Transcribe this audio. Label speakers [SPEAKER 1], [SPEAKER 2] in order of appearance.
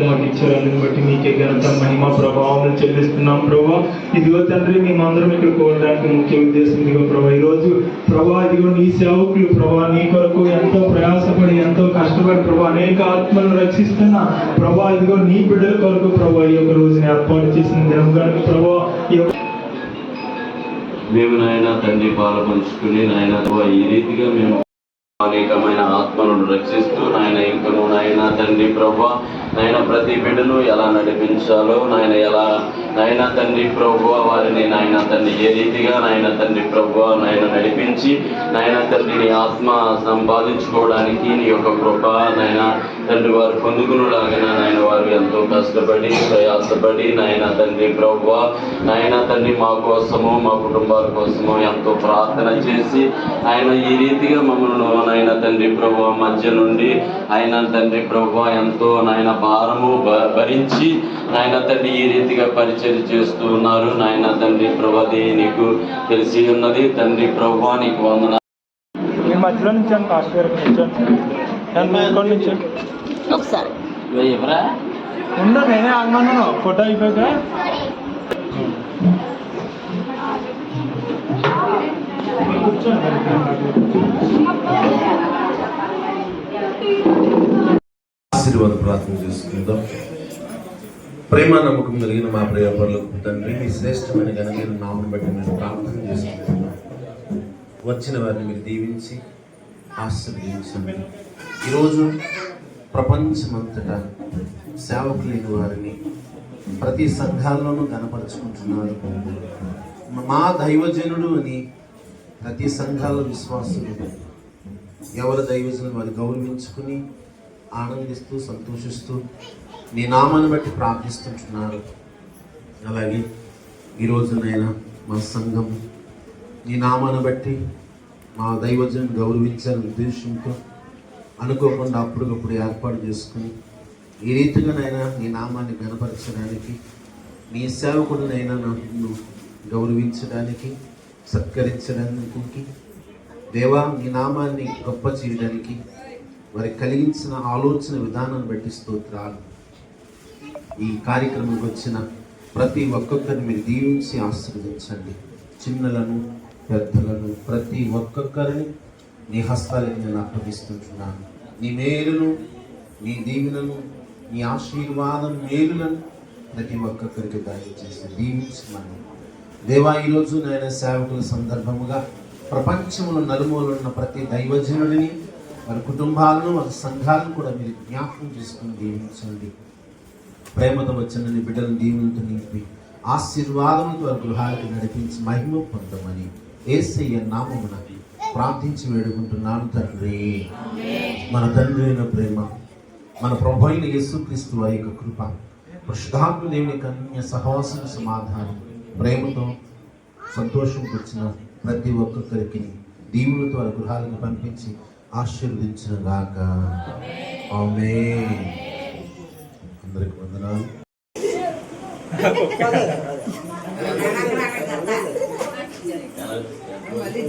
[SPEAKER 1] మాకు ఇచ్చారు అందుని బట్టి మీకే ఘనత మహిమ ప్రభావం చెల్లిస్తున్నాం ప్రభా. ఇదిగో తండ్రి మేమందరం ఇక్కడ కోరడానికి ముఖ్య ఉద్దేశం ఇదిగో ప్రభా. ఈరోజు ప్రభా ఇదిగో నీ సేవకులు ప్రభా నీ కొరకు ఎంతో ప్రయాసపడి ఎంతో కష్టపడి ప్రభా అనేక ఆత్మలను రక్షిస్తున్న ప్రభా ఇదిగో నీ బిడ్డల కొరకు ప్రభా ఈ యొక్క రోజుని ఏర్పాటు చేసిన దినం కనుక ప్రభా
[SPEAKER 2] మేము నాయన తండ్రి పాలు పంచుకుని నాయన ఈ రీతిగా మేము అనేకమైన ఆత్మలను రక్షిస్తూ నాయన ఇంకను నాయన తండ్రి ప్రభా నాయన ప్రతి బిడ్డను ఎలా నడిపించాలో నాయన ఎలా నాయన తండ్రి ప్రభు వారిని నాయన తండ్రి ఏ రీతిగా నాయన తండ్రి ప్రభు నాయన నడిపించి నాయన తండ్రిని ఆత్మ సంపాదించుకోవడానికి నీ యొక్క కృప నాయన తండ్రి వారు పొందుకునేలాగా నాయన వారు ఎంతో కష్టపడి ప్రయాసపడి నాయన తండ్రి ప్రభు నాయన తండ్రి మా కోసము మా కుటుంబాల కోసము ఎంతో ప్రార్థన చేసి ఆయన ఈ రీతిగా మమ్మల్ని నాయన తండ్రి ప్రభు మధ్య నుండి ఆయన తండ్రి ప్రభు ఎంతో నాయన భారము భరించి నాయన తండ్రి ఈ రీతిగా పరిచయం చేస్తూ ఉన్నారు. నాయన తండ్రి ప్రభు అది నీకు తెలిసి ఉన్నది. తండ్రి ప్రభు నీకు వందన
[SPEAKER 1] మధ్యలో నుంచి
[SPEAKER 3] ఒకసారి.
[SPEAKER 2] ఎవరా?
[SPEAKER 1] నేనే ఆగమన్నాను. ఫోటో అయిపోయాక
[SPEAKER 4] ఆశీర్వాద ప్రార్థన చేసుకుందాం. ప్రేమ నమ్మకం కలిగిన మా ప్రియ తండ్రి మీ శ్రేష్టమైన ఘనమైన నామం బట్టి మేము ప్రార్థన చేసుకుంటున్నాం. వచ్చిన వారిని మీరు దీవించి ఆశీర్వదించండి. ఈరోజు ప్రపంచమంతటా సేవకులైన వారిని ప్రతి సంఘాల్లోనూ కనపరుచుకుంటున్నారు మా దైవజనుడు అని ప్రతి సంఘాల విశ్వాసులు ఎవరి? దైవజనం వారు గౌరవించుకుని ఆనందిస్తూ సంతోషిస్తూ నీ నామాన్ని బట్టి ప్రార్థిస్తుంటున్నారు. అలాగే ఈరోజు నేను మా సంఘం నీ నామాన్ని బట్టి మా దైవజన్ గౌరవించాలని ఉద్దేశంతో అనుకోకుండా అప్పటికప్పుడు ఏర్పాటు చేసుకుని ఈ రీతిగానైనా నీ నామాన్ని గనపరచడానికి నీ సేవకుడినైనా నన్ను గౌరవించడానికి సత్కరించడానికి దేవా నీ నామాన్ని గొప్ప చేయడానికి వారికి కలిగించిన ఆలోచన విధానం బట్టి స్తోత్రాలు. ఈ కార్యక్రమంకి వచ్చిన ప్రతి ఒక్కొక్కరిని మీరు దీవించి ఆశీర్వదించండి. చిన్నలను పెద్దలను ప్రతి ఒక్కొక్కరిని నీ హస్తాలని నేను అప్పగిస్తుంటున్నాను. నీ మేలును నీ దీవెనను నీ ఆశీర్వాదం మేలులను ప్రతి ఒక్కొక్కరికి దయచేసి దీవించమని. దేవా ఈరోజు నేను సేవకుల సందర్భముగా ప్రపంచంలో నలుమూలున్న ప్రతి దైవజనుడిని వారి కుటుంబాలను వారి సంఘాలను కూడా మీరు జ్ఞాపకం చేసుకుని దీవించండి. ప్రేమతో వచ్చిన నీ బిడ్డలను దీవులతో నింపి ఆశీర్వాదంతో వారి గృహాలకు నడిపించి మహిమ పొందమని ఏసయ్య నామమున ప్రార్థించి వేడుకుంటున్నాను తండ్రి. మన తండ్రి అయిన ప్రేమ మన ప్రభు అయిన యేసుక్రీస్తు వారి యొక్క కృప పరిశుద్ధాత్మ దేవుని కన్య సహవాసం సమాధానం ప్రేమతో సంతోషం వచ్చిన ప్రతి ఒక్కొక్కరికి దీవులతో వారి గృహాలకు పంపించి ఆశీర్వదించిన గాక. ఆమె అందరికి వందనాలు.
[SPEAKER 3] మళ్ళీ